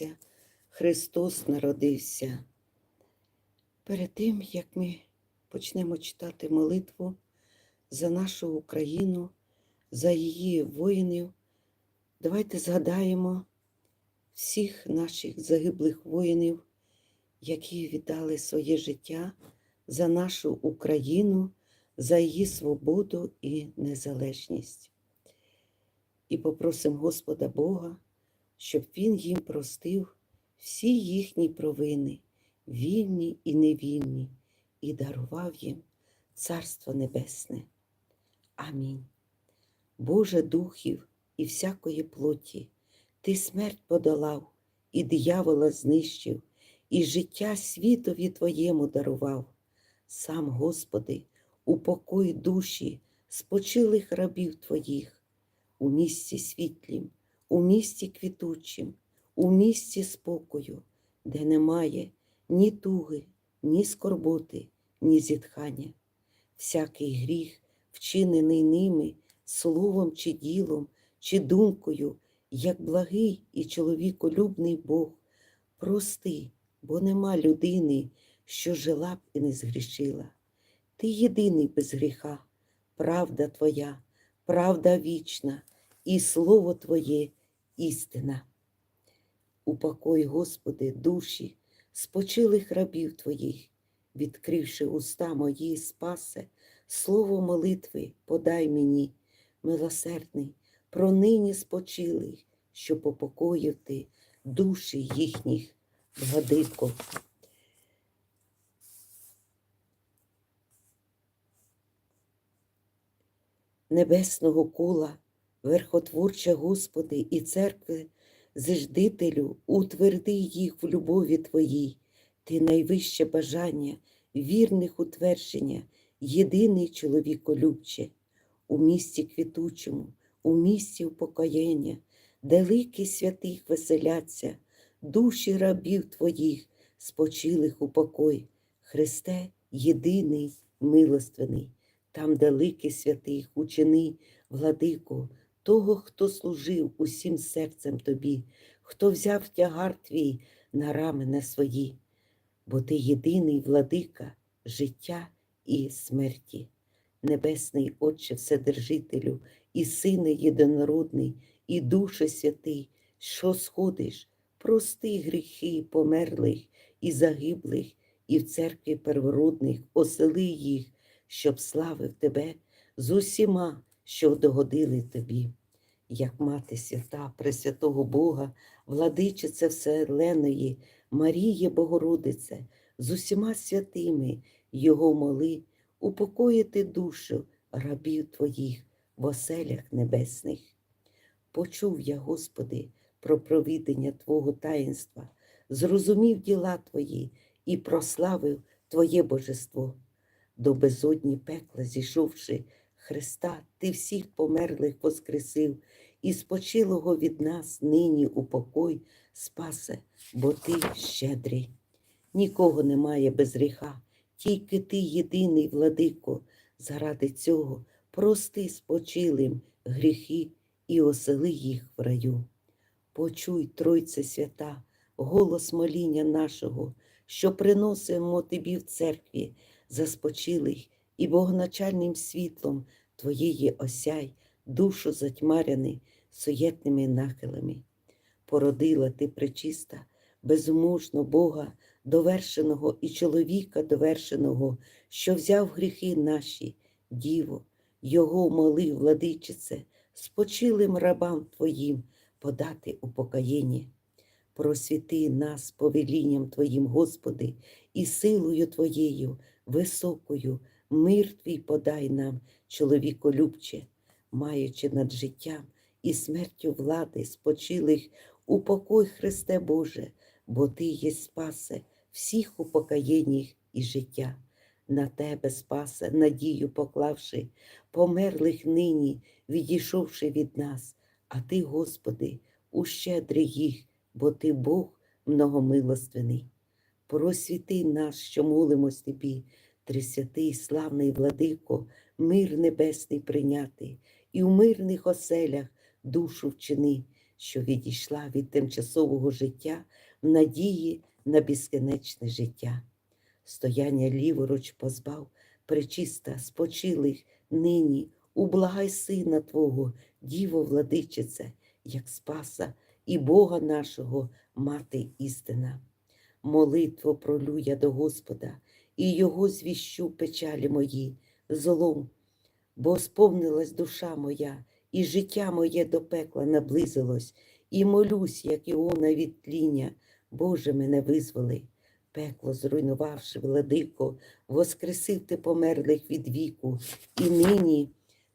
народився, Христос народився. Перед тим, як ми почнемо читати молитву за нашу Україну, за її воїнів, давайте згадаємо всіх наших загиблих воїнів, які віддали своє життя за нашу Україну, за її свободу і незалежність. І попросимо Господа Бога, щоб Він їм простив всі їхні провини, вільні і невільні, і дарував їм Царство Небесне. Амінь. Боже духів і всякої плоті, Ти смерть подолав, і диявола знищив, і життя світові Твоєму дарував. Сам, Господи, упокой душі спочилих рабів Твоїх, у місці світлім, у місті квітучим, у місці спокою, де немає ні туги, ні скорботи, ні зітхання. Всякий гріх, вчинений ними, словом чи ділом, чи думкою, як благий і чоловіколюбний Бог, прости, бо нема людини, що жила б і не згрішила. Ти єдиний без гріха, правда Твоя, правда вічна, і слово Твоє істина. Упокой, Господи, душі, спочилих рабів Твоїх, відкривши уста мої, спасе, слово молитви подай мені, милосердний, про нині спочилих, що попокоїв душі їхніх, владико. Небесного кола, верхотворче Господи і церкви, зиждителю, утверди їх в любові Твоїй, Ти найвище бажання, вірних утвердження, єдиний чоловіколюбче, у місті квітучому, у місті упокоєння, де лики святих веселяться, душі рабів Твоїх, спочилих у покой, Христе, єдиний, милостивний, там, де лики святих, учини, владико, того, хто служив усім серцем тобі, хто взяв тягар твій на рамена свої, бо ти єдиний владика життя і смерті. Небесний Отче Вседержителю, і Сине єдинородний, і Душе святий, що сходиш, прости гріхи померлих і загиблих, і в церкві первородних осели їх, щоб славив тебе з усіма, що догодили тобі як мати свята, Пресвятого Бога, владичице Вселеної, Маріє Богородице, з усіма святими Його моли, упокоїти душу рабів Твоїх в оселях небесних. Почув я, Господи, про провідення Твого таїнства, зрозумів діла Твої і прославив Твоє Божество. До безодні пекла зійшовши, Христа, Ти всіх померлих воскресив, і спочилого від нас нині у покой спасе, бо Ти щедрий. Нікого немає без гріха, тільки Ти єдиний владико, заради цього прости спочилим гріхи і осели їх в раю. Почуй, Тройце свята, голос моління нашого, що приносимо Тобі в церкві за спочилих і богоначальним світлом Твоєї осяй, душу затьмаряний суєтними нахилами. Породила ти пречиста, безможно Бога, довершеного і чоловіка довершеного, що взяв гріхи наші, Діво, Його молив, владичице, спочилим рабам Твоїм подати упокоєння. Просвіти нас повелінням Твоїм, Господи, і силою Твоєю, високою, мир Твій подай нам, чоловіколюбче, маючи над життям і смертю влади спочилих, упокой, Христе Боже, бо Ти є спасе всіх упокоєннях і життя. На Тебе, спасе, надію поклавши, померлих нині, відійшовши від нас, а Ти, Господи, ущедри їх, бо Ти Бог многомилостивний. Просвіти нас, що молимось Тобі, Трисвятий, славний владико, мир небесний прийняти, і в мирних оселях душу вчини, що відійшла від тимчасового життя в надії на безкінечне життя. Стояння ліворуч позбав, пречиста, спочилих нині, ублагай сина Твого, Діво владичице, як Спаса і Бога нашого, мати істина. Молитву пролю я до Господа, і Його звіщу печалі мої, злом, бо сповнилась душа моя, і життя моє до пекла наблизилось, і молюсь, як Іона від тління, Боже, мене визволи. Пекло, зруйнувавши владико, воскресив ти померлих від віку, і нині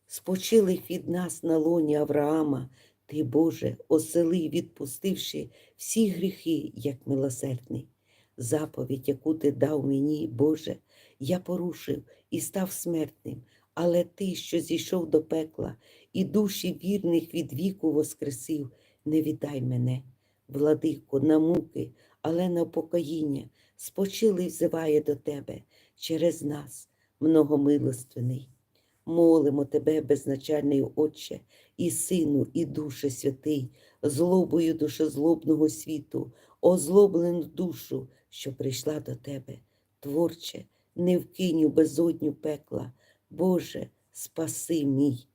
спочилих від нас на лоні Авраама, ти, Боже, осели, відпустивши всі гріхи, як милосердний. Заповідь, яку ти дав мені, Боже, я порушив і став смертним, але ти, що зійшов до пекла, і душі вірних від віку воскресив, не віддай мене, владико, на муки, але на упокоїння, спочилий взиває до тебе через нас, многомилостивний. Молимо тебе, безначальний Отче, і Сину, і Душе Святий, злобою душезлобного світу, озлоблену душу, що прийшла до тебе, творче, не вкинь у безодню пекла, Боже, спаси мій.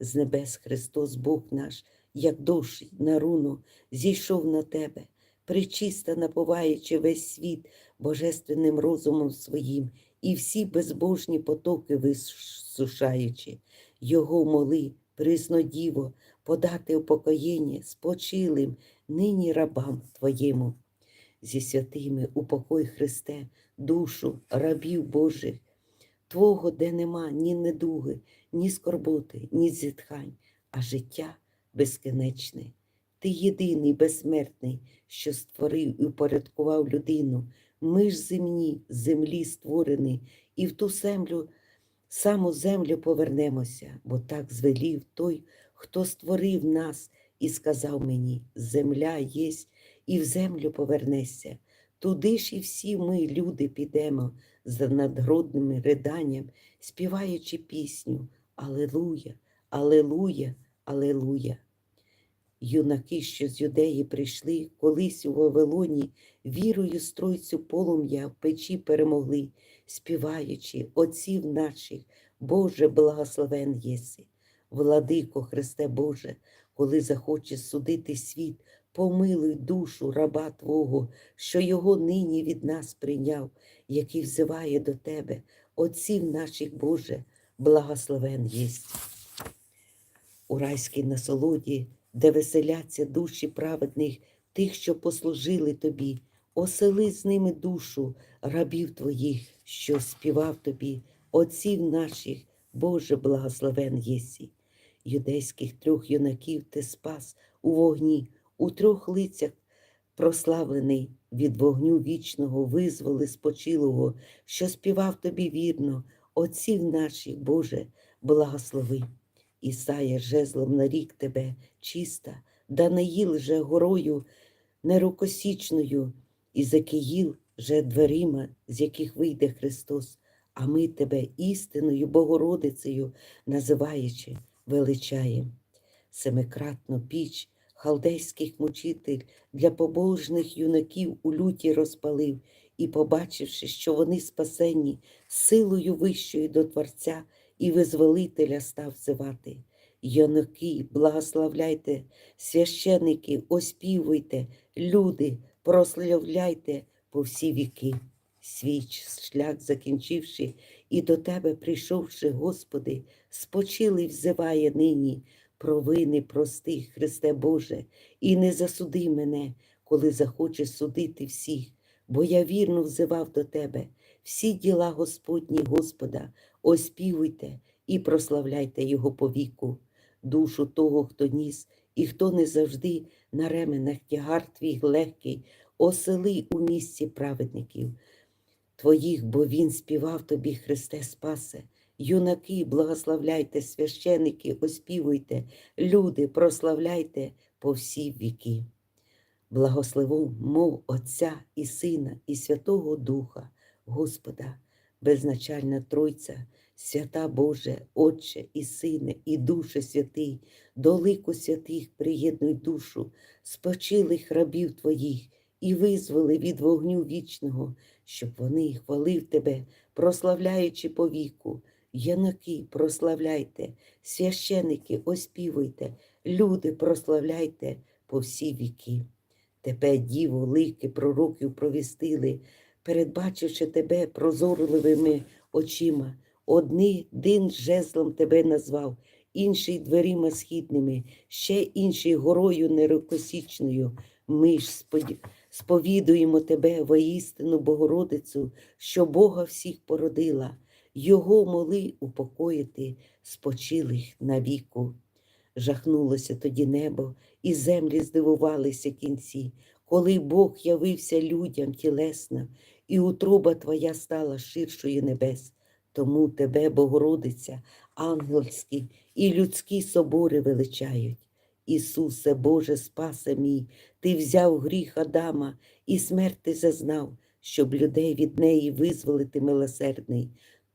З небес Христос Бог наш, як дощ на руну, зійшов на тебе, причиста наповаючи весь світ божественним розумом своїм, і всі безбожні потоки висушаючи, Його моли, присно діво, подати упокоєння спочилим нині рабам Твоєму. Зі святими упокой Христе, душу рабів Божих, Твого, де нема ні недуги, ні скорботи, ні зітхань, а життя безкінечне. Ти єдиний безсмертний, що створив і упорядкував людину. Ми ж земні, землі створені, і в ту землю, саму землю повернемося, бо так звелів той, хто створив нас і сказав мені: земля єсть, і в землю повернешся. Туди ж і всі ми, люди, підемо з надгродним риданням, співаючи пісню Алелуя, Алелуя, Алелуя. Юнаки, що з юдеї прийшли, колись у Вавилоні, вірою стройцю полум'я в печі перемогли, співаючи отців наших, Боже, благословен єси. Владико Христе Боже, коли захочеш судити світ, помилуй душу раба Твого, що його нині від нас прийняв, який взиває до Тебе, отців наших, Боже, благословен єсть. У райській насолоді, де веселяться душі праведних, тих, що послужили тобі, осели з ними душу рабів твоїх, що співав тобі, отців наших, Боже, благословен єсі. Юдейських трьох юнаків ти спас у вогні, у трьох лицях прославлений від вогню вічного, визволи спочилого, що співав тобі вірно, отців наших, Боже, благослови. Ісая жезлом нарік тебе, чиста, Данаїл же горою нерукосічною, і Закиїл же дверима, з яких вийде Христос, а ми тебе істиною, Богородицею, називаючи, величаєм. Семикратно піч, халдейських мучитель для побожних юнаків у люті розпалив, і, побачивши, що вони спасені, силою вищою до Творця і визволителя став взивати. Юнаки, благословляйте, священики, оспівуйте, люди, прославляйте по всі віки. Свій шлях закінчивши, і до тебе, прийшовши, Господи, спочилий взиває нині, провини прости, Христе Боже, і не засуди мене, коли захочеш судити всіх, бо я вірно взивав до Тебе. Всі діла Господні Господа, оспівуйте і прославляйте Його повіку, душу того, хто ніс, і хто не завжди на ременах тягар твій легкий, осели у місці праведників. Твоїх, бо Він співав тобі, Христе Спасе. Юнаки, благословляйте, священики, оспівуйте, люди, прославляйте по всі віки. Благослову, мов Отця і Сина, і Святого Духа, Господа, безначальна Тройця, свята Боже, Отче і Сине, і Душе Святий, до лику святих приєднуй душу, спочилих рабів Твоїх і визволи від вогню вічного, щоб вони хвалив Тебе, прославляючи повіку. Янаки, прославляйте, священики, оспівуйте, люди, прославляйте по всі віки. Тебе, Діво, лики пророків провістили, передбачивши тебе прозорливими очима. Одни дин жезлом тебе назвав, інший дверима східними, ще інший горою нерокосічною. Ми ж сповідуємо тебе, воістину Богородицю, що Бога всіх породила, Його моли упокоїти спочилих навіку. Жахнулося тоді небо, і землі здивувалися кінці, коли Бог явився людям тілесно, і утроба твоя стала ширшою небес. Тому тебе, Богородиця, ангельські і людські собори величають. Ісусе, Боже, спасе мій, Ти взяв гріх Адама і смерти зазнав, щоб людей від неї визволити милосердний.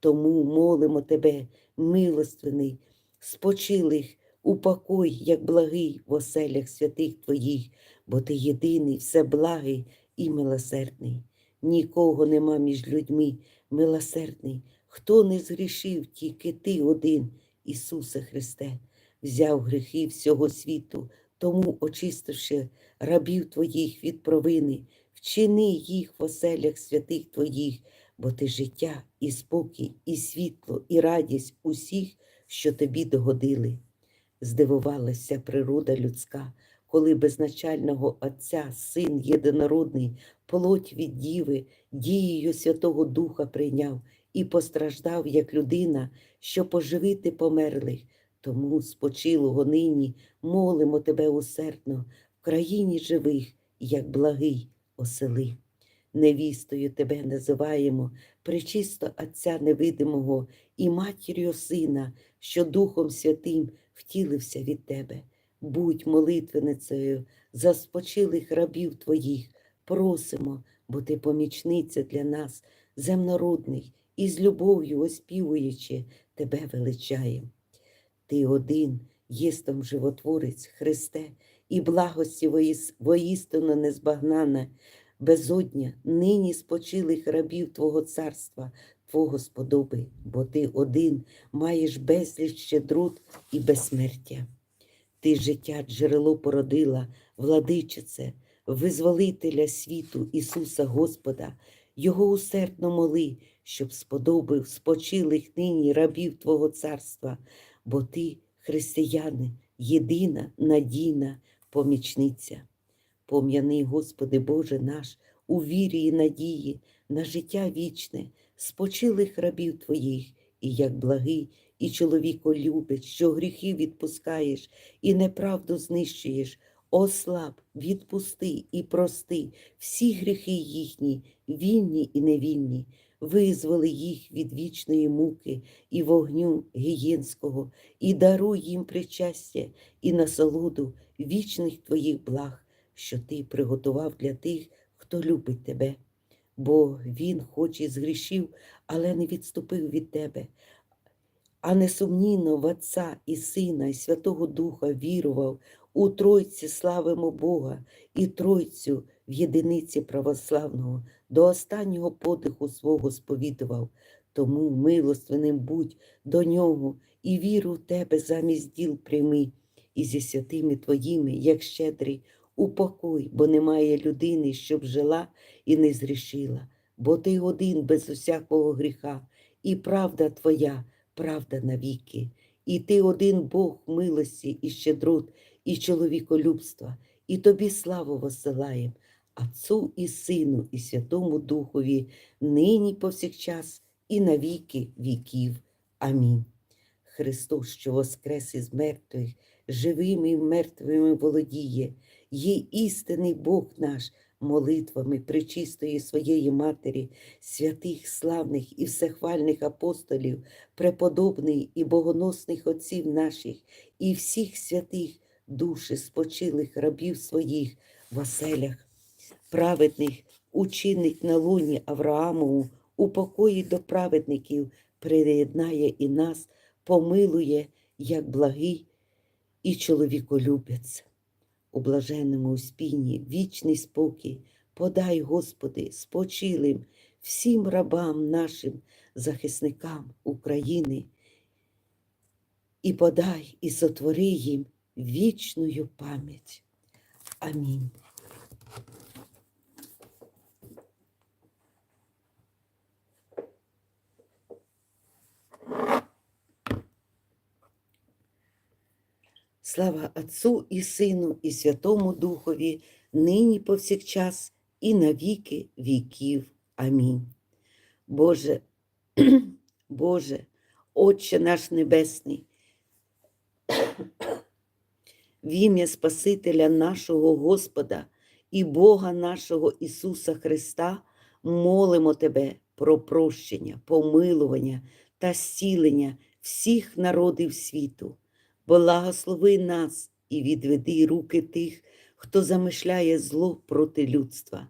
Тому молимо Тебе, милостивний, спочилих, упокой, як благий в оселях святих Твоїх, бо Ти єдиний, всеблагий і милосердний. Нікого нема між людьми, милосердний, хто не згрішив, тільки Ти один, Ісусе Христе, взяв гріхи всього світу, тому, очистивши рабів Твоїх від провини, вчини їх в оселях святих Твоїх, бо Ти життя і спокій, і світло, і радість усіх, що тобі догодили. Здивувалася природа людська, коли безначального Отця, Син єдинородний, плоть від діви, дією Святого Духа прийняв і постраждав як людина, що поживити померлих. Тому спочилого нині молимо тебе усердно в країні живих, як благий осели. Невістою тебе називаємо, пречисто Отця невидимого і матір'ю Сина, що Духом Святим втілився від тебе. Будь молитвеницею за спочилих рабів твоїх, просимо, бо ти помічниця для нас, земнородних, і з любов'ю оспівуючи, тебе величаєм. Ти один, єстом животворець, Христе, і благості воїс- воістину незбагнана, безодня, нині спочилих рабів Твого царства, Твого сподоби, бо Ти один маєш безліч щедрот і безсмертя. Ти життя джерело породила, владичице, визволителя світу Ісуса Господа, Його усердно моли, щоб сподобив спочилих нині рабів Твого царства, бо Ти, християни, єдина, надійна помічниця. Пом'яний, Господи Боже наш, у вірі і надії на життя вічне, спочилих рабів Твоїх, і як благий, і чоловіколюбець, що гріхи відпускаєш і неправду знищуєш, ослаб, відпусти і прости всі гріхи їхні, вільні і невільні, визволи їх від вічної муки і вогню гієнського, і даруй їм причастя і насолоду вічних твоїх благ, що ти приготував для тих, хто любить тебе. Бо він, хоч і згрішив, але не відступив від тебе, а несумнівно в Отця і Сина, і Святого Духа вірував, у Тройці славимо Бога і Тройцю в єдиниці православного, до останнього подиху свого сповідував. Тому милостивним будь до нього і віру в тебе замість діл прийми, і зі святими твоїми, як щедрий, упокой, бо немає людини, щоб жила і не зрішила, бо ти один без усякого гріха, і правда твоя, правда навіки. І ти один Бог милості і щедрот, і чоловіколюбства, і тобі славу посилаєм, Отцу і Сину, і Святому Духові, нині повсякчас, і на віки віків. Амінь. Христос, що воскрес із мертвих, живими і мертвими володіє, є істинний Бог наш, молитвами пречистої своєї Матері, святих, славних і всехвальних апостолів, преподобний і богоносних отців наших, і всіх святих душі спочилих рабів своїх в оселях, праведних учинить на луні Авраамову у покої до праведників приєднає і нас, помилує, як благий і чоловіколюбець. У блаженному успінні вічний спокій, подай, Господи, спочилим всім рабам нашим, захисникам України, і подай і сотвори їм вічною пам'ять. Амінь. Слава Отцу і Сину, і Святому Духові, нині повсякчас, і на віки віків. Амінь. Боже, Боже, Отче наш Небесний, в ім'я Спасителя нашого Господа і Бога нашого Ісуса Христа молимо Тебе про прощення, помилування та зцілення всіх народів світу. Благослови нас і відведи руки тих, хто замишляє зло проти людства.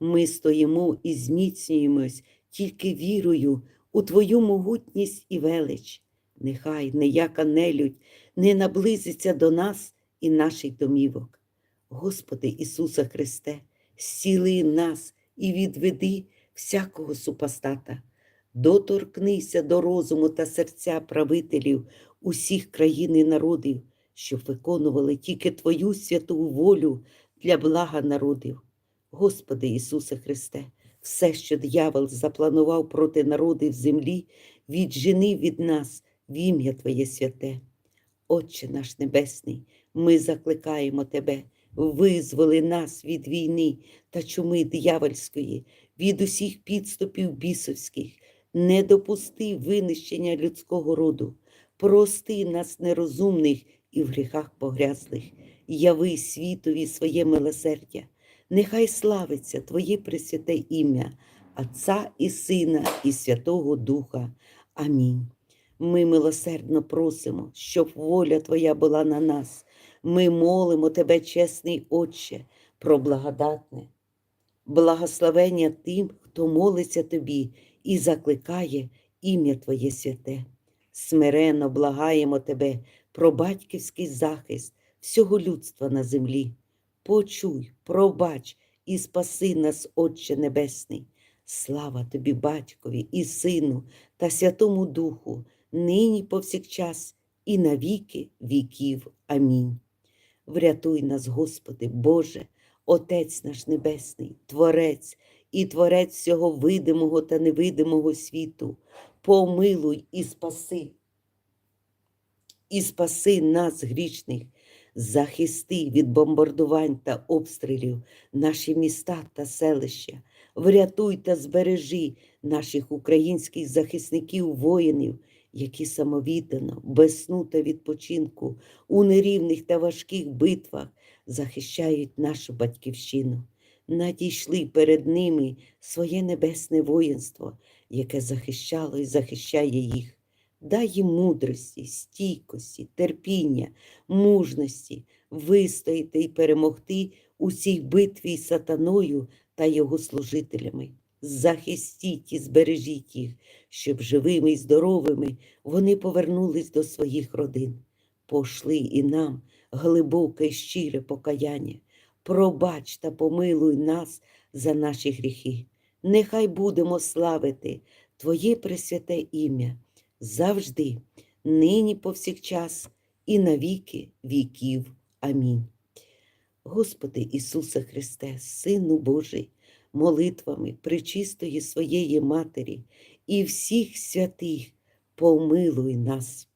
Ми стоїмо і зміцнюємось тільки вірою у Твою могутність і велич. Нехай ніяка нелюдь не наблизиться до нас і наших домівок. Господи Ісуса Христе, зціли нас і відведи всякого супостата. Доторкнися до розуму та серця правителів усіх країн і народів, щоб виконували тільки Твою святу волю для блага народів. Господи Ісусе Христе, все, що дьявол запланував проти народів землі, віджени від нас в ім'я Твоє святе. Отче наш Небесний, ми закликаємо Тебе, визволи нас від війни та чуми диявольської, від усіх підступів бісовських, не допусти винищення людського роду, прости нас нерозумних і в гріхах погрязлих, яви світові своє милосердя, нехай славиться Твоє пресвяте ім'я, Отця і Сина, і Святого Духа. Амінь. Ми милосердно просимо, щоб воля Твоя була на нас. Ми молимо Тебе, чесний Отче, про благодатне, благословення тим, хто молиться Тобі і закликає ім'я Твоє святе. Смиренно благаємо Тебе про батьківський захист всього людства на землі. Почуй, пробач і спаси нас, Отче Небесний. Слава тобі, Батькові, і Сину та Святому Духу, нині повсякчас і на віки віків. Амінь. Врятуй нас, Господи, Боже, Отець наш Небесний, Творець і Творець всього видимого та невидимого світу, помилуй і спаси, і спаси нас, грішних, захисти від бомбардувань та обстрілів наші міста та селища, врятуй та збережи наших українських захисників, воїнів, які самовіддано, без сну та відпочинку, у нерівних та важких битвах захищають нашу батьківщину. Надійшли перед ними своє небесне воїнство, яке захищало і захищає їх. Дай їм мудрості, стійкості, терпіння, мужності вистояти і перемогти у цій битві з сатаною та його служителями. Захистіть і збережіть їх, щоб живими і здоровими вони повернулись до своїх родин. Пошли і нам глибоке і щире покаяння. Пробач та помилуй нас за наші гріхи. Нехай будемо славити Твоє пресвяте ім'я завжди, нині повсякчас і на віки віків. Амінь. Господи Ісусе Христе, Сину Божий, молитвами пречистої своєї Матері і всіх святих помилуй нас.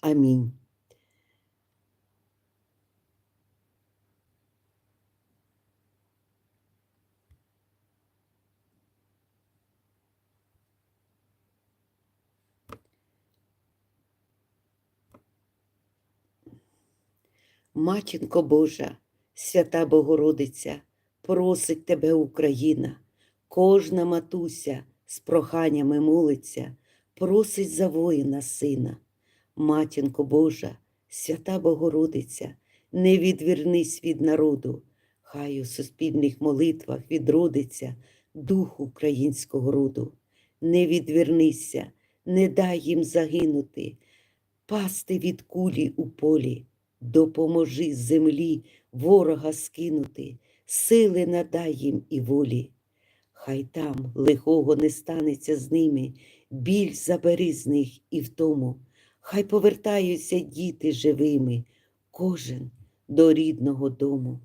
Амінь. Матінко Божа, свята Богородиця, просить тебе Україна, кожна матуся з проханнями молиться, просить за воїна сина. Матінко Божа, свята Богородиця, не відвернись від народу, хай у суспільних молитвах відродиться дух українського роду. Не відвернися, не дай їм загинути, пасти від кулі у полі, допоможи землі ворога скинути, сили надай їм і волі. Хай там лихого не станеться з ними, біль забери з них і втому. Хай повертаються діти живими, кожен до рідного дому.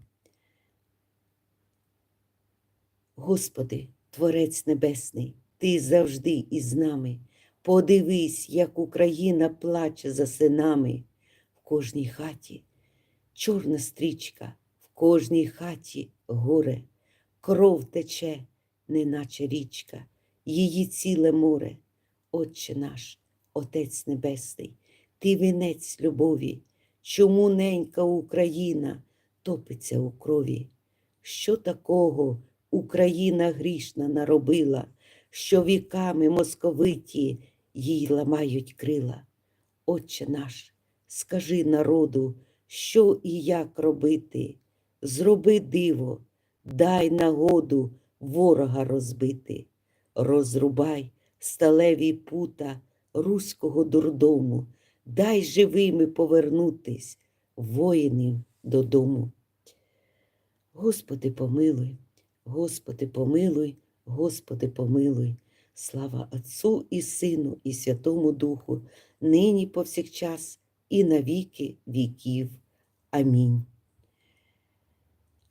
Господи, Творець Небесний, Ти завжди із нами. Подивись, як Україна плаче за синами. Кожній хаті чорна стрічка, в кожній хаті горе, кров тече, неначе річка, її ціле море. Отче наш, Отець Небесний, Ти вінець любові, чому ненька Україна топиться у крові? Що такого Україна грішна наробила, що віками московиті їй ламають крила? Отче наш, скажи народу, що і як робити, зроби диво, дай нагоду ворога розбити, розрубай сталеві пута руського дурдому, дай живими повернутись воїнів додому. Господи, помилуй, Господи, помилуй, Господи, помилуй. Слава Отцу і Сину, і Святому Духу, нині повсякчас, і на віки віків. Амінь.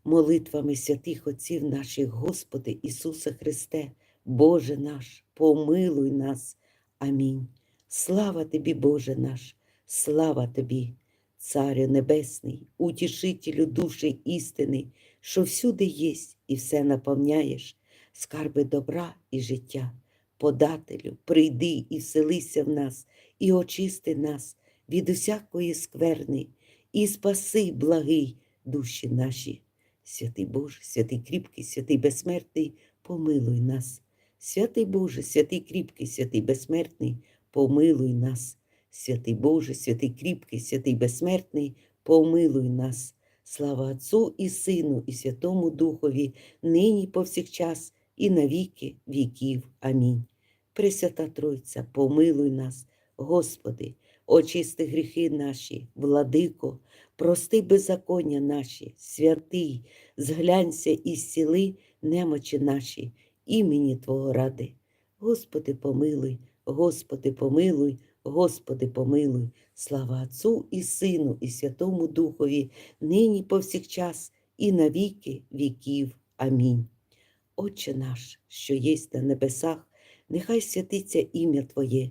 Молитвами святих Отців наших, Господи Ісусе Христе, Боже наш, помилуй нас. Амінь. Слава Тобі, Боже наш, слава Тобі, Царю Небесний, утішителю душі істини, що всюди єсть і все наповняєш, скарби добра і життя. Подателю, прийди і вселися в нас, і очисти нас від усякої скверни, і спаси, благий, душі наші. Святий Боже, святий кріпкий, святий безсмертний, помилуй нас. Святий Боже, святий кріпкий, святий безсмертний, помилуй нас. Святий Боже, святий кріпкий, святий безсмертний, помилуй нас. Слава Отцу і Сину, і Святому Духові, нині повсякчас, і на віки віків. Амінь. Пресвята Тройця, помилуй нас, Господи, очисти гріхи наші, владико, прости беззаконня наші, святий, зглянься і зціли немочі наші, імені Твого ради. Господи, помилуй, Господи, помилуй, Господи, помилуй, слава Отцу і Сину, і Святому Духові, нині повсякчас, і на віки віків. Амінь. Отче наш, що єсть на небесах, нехай святиться ім'я Твоє,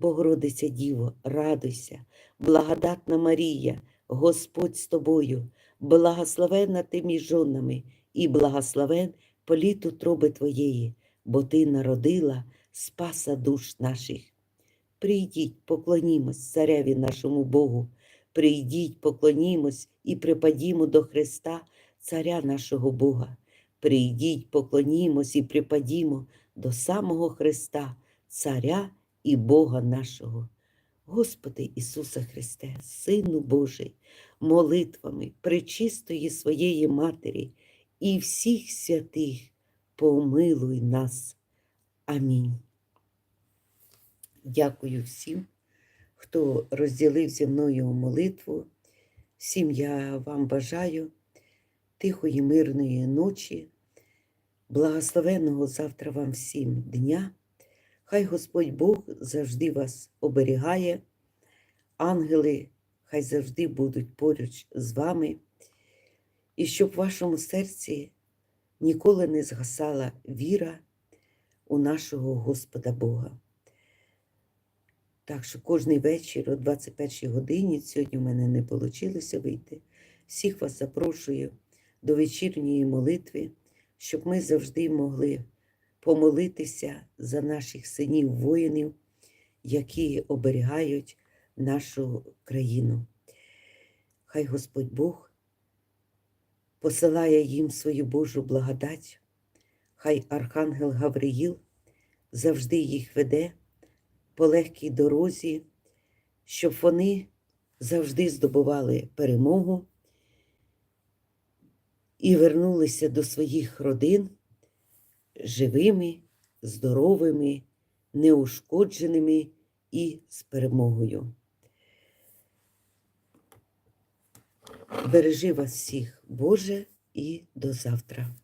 Богородиця Діво, радуйся, благодатна Марія, Господь з тобою, благословенна ти між жонами, і благословен політ утроби Твоєї, бо Ти народила спаса душ наших. Прийдіть, поклонімось цареві нашому Богу, прийдіть, поклонімось і припадімо до Христа, Царя нашого Бога. Прийдіть, поклонімось і припадімо до самого Христа, Царя і Бога нашого. Господи Ісусе Христе, Сину Божий, молитвами пречистої своєї Матері і всіх святих, помилуй нас. Амінь. Дякую всім, хто розділив зі мною молитву. Всім я вам бажаю тихої, мирної ночі, благословенного завтра вам всім дня. Хай Господь Бог завжди вас оберігає, ангели хай завжди будуть поруч з вами, і щоб в вашому серці ніколи не згасала віра у нашого Господа Бога. Так що кожний вечір о 21 годині, сьогодні в мене не вийшло вийти, всіх вас запрошую до вечірньої молитви щоб ми завжди могли помолитися за наших синів воїнів, які оберігають нашу країну. Хай Господь Бог посилає їм свою Божу благодать, хай Архангел Гавриїл завжди їх веде по легкій дорозі, щоб вони завжди здобували перемогу і вернулися до своїх родин живими, здоровими, неушкодженими і з перемогою. Бережи вас всіх, Боже, і до завтра.